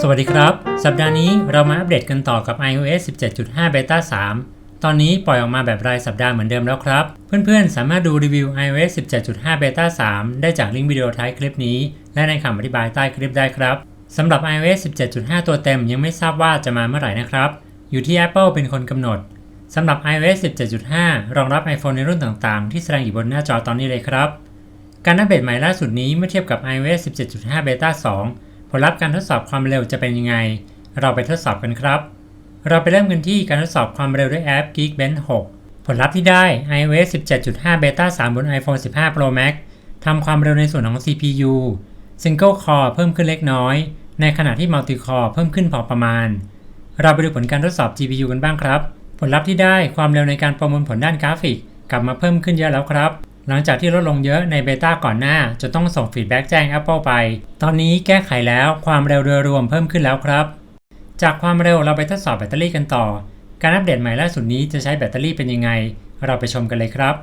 สวัสดีครับ สัปดาห์นี้เรามาอัปเดตกันต่อกับ iOS 17.5 Beta 3 ตอนนี้ปล่อยออกมาแบบรายสัปดาห์เหมือนเดิมแล้วครับ เพื่อนๆ สามารถดูรีวิว iOS 17.5 Beta 3 ได้จากลิงก์วิดีโอท้ายคลิปนี้ และในคำอธิบายใต้คลิปได้ครับสำหรับ iOS 17.5 ตัวเต็มยังไม่ทราบว่าจะมาเมื่อไหร่นะครับ อยู่ที่ Apple เป็นคนกำหนดสำหรับ iOS 17.5 รองรับ iPhone ในรุ่นต่างๆ ที่แสดงอยู่บนหน้าจอตอนนี้เลยครับ การอัปเดตใหม่ล่าสุดนี้เมื่อเทียบกับ iOS 17.5 Beta 2 ลลัพธ์การทดสอบความเร็วจะเป็นยังไง เราไปทดสอบกันครับ เราไปเริ่มกันที่การทดสอบความเร็วด้วยแอป Geekbench 6 ผลลัพธ์ที่ได้ iOS 17.5 Beta 3 บน iPhone 15 Pro Max ทำความเร็วในส่วนของ CPU Single Core เพิ่มขึ้นเล็กน้อย ในขณะที่ Multi Core เพิ่มขึ้นพอประมาณ เราไปดูผลการทดสอบ GPU กันบ้างครับ ผลลัพธ์ที่ได้ความเร็วในการประมวลผลด้านกราฟิก กลับมาเพิ่มขึ้นเยอะแล้วครับ หลังจากที่ลดลงเยอะในเบต้าก่อนหน้า จะต้องส่งฟีดแบ็กแจ้ง Apple ไป ตอนนี้แก้ไขแล้วความเร็วโดยรวมเพิ่มขึ้นแล้วครับ จากความเร็วเราไปทดสอบแบตเตอรี่กันต่อ การอัปเดตใหม่ล่าสุดนี้จะใช้แบตเตอรี่เป็นยังไง เราไปชมกันเลยครับ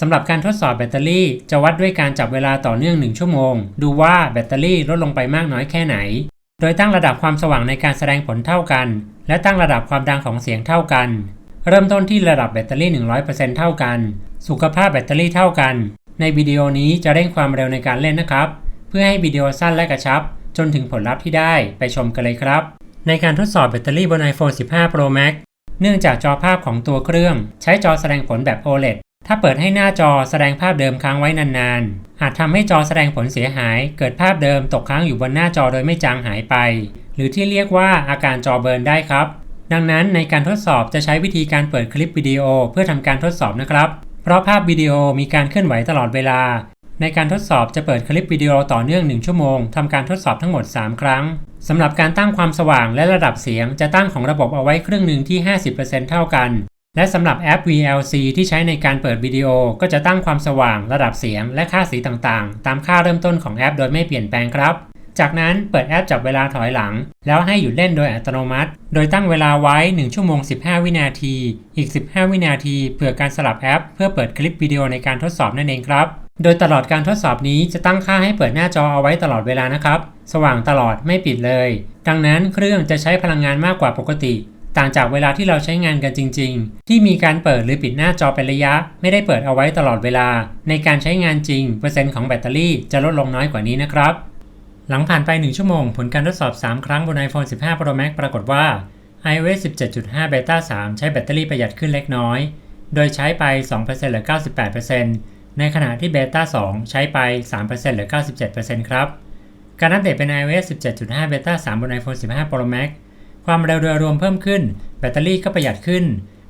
สำหรับการทดสอบแบตเตอรี่จะวัดด้วยการจับเวลาต่อเนื่อง 1 ชั่วโมง ดูว่าแบตเตอรี่ลดลงไปมากน้อยแค่ไหน โดยตั้งระดับความสว่างในการแสดงผลเท่ากัน และตั้งระดับความดังของเสียงเท่ากัน เริ่มต้นที่ระดับแบตเตอรี่ 100%เท่ากัน สุขภาพแบตเตอรี่เท่ากัน ในวิดีโอนี้จะเร่งความเร็วในการเล่นนะครับ เพื่อให้วิดีโอสั้นและกระชับ จนถึงผลลัพธ์ที่ได้ไปชมกันเลยครับ ในการทดสอบแบตเตอรี่บน iPhone 15 Pro Max เนื่องจากจอภาพของตัวเครื่อง ใช้จอแสดงผลแบบ OLED ถ้าเปิดให้หน้าจอแสดงภาพเดิมค้างไว้นานๆ อาจทำให้จอแสดงผลเสียหาย เกิดภาพเดิมตกค้างอยู่บนหน้าจอโดยไม่จางหายไป หรือที่เรียกว่าอาการจอเบิร์นได้ครับ ดังนั้นในการทดสอบจะใช้วิธีการเปิดคลิปวิดีโอเพื่อทำการทดสอบนะครับ เพราะภาพวิดีโอมีการเคลื่อนไหวตลอดเวลา ในการทดสอบจะเปิดคลิปวิดีโอต่อเนื่อง 1 ชั่วโมงทำการทดสอบทั้งหมด 3 ครั้งสำหรับการตั้งความสว่างและระดับเสียงจะตั้งของระบบเอาไว้ครึ่งหนึ่งที่ 50%เท่ากัน และสำหรับแอป VLC ที่ใช้ในการเปิดวิดีโอก็จะตั้งความสว่าง ระดับเสียง และค่าสีต่างๆ ตามค่าเริ่มต้นของแอป โดยไม่เปลี่ยนแปลงครับ จากนั้นเปิดแอปจับเวลาถอยหลัง แล้วให้หยุดเล่นโดยอัตโนมัติ โดยตั้งเวลาไว้ 1 ชั่วโมง 15 วินาที อีก 15 วินาทีเผื่อการสลับแอป เพื่อเปิดคลิปวิดีโอในการทดสอบนั่นเองครับ โดยตลอดการทดสอบนี้จะตั้งค่าให้เปิดหน้าจอเอาไว้ตลอดเวลานะครับ สว่างตลอดไม่ปิดเลย ดังนั้นเครื่องจะใช้พลังงานมากกว่าปกติ ต่างจากเวลาที่เราใช้งานกันจริง ๆ ที่มีการเปิดหรือปิดหน้าจอเป็นระยะ ไม่ได้เปิดเอาไว้ตลอดเวลา ในการใช้งานจริง เปอร์เซ็นต์ของแบตเตอรี่จะลดลงน้อยกว่านี้นะครับ หลังผ่านไป 1 ชั่วโมง ผลการทดสอบ 3 ครั้งบน iPhone 15 Pro Max ปรากฏว่า iOS 17.5 Beta 3 ใช้แบตเตอรี่ประหยัดขึ้นเล็กน้อย โดยใช้ไป 2%หลือ 98%ในขณะที่ Beta 2 ใช้ไป 3%หลือ 97%ครับ การอัปเดตเป็น iOS 17.5 Beta 3 บน iPhone 15 Pro Max ความเร็วโดยรวมเพิ่มขึ้น แบตเตอรี่ก็ประหยัดขึ้น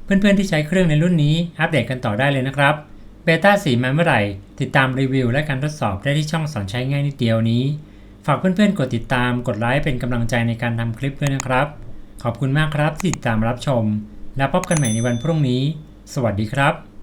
เพื่อนๆที่ใช้เครื่องในรุ่นนี้อัปเดตกันต่อได้เลยนะครับเบต้า4มาเมื่อไหร่ ติดตามรีวิวและการทดสอบได้ที่ช่องสอนใช้ง่ายนิดเดียวนี้ ฝากเพื่อนๆ กดติดตาม กดไลค์เป็นกำลังใจในการทำคลิปด้วยนะครับ ขอบคุณมากครับที่ติดตามรับชม แล้วพบกันใหม่ในวันพรุ่งนี้ สวัสดีครับ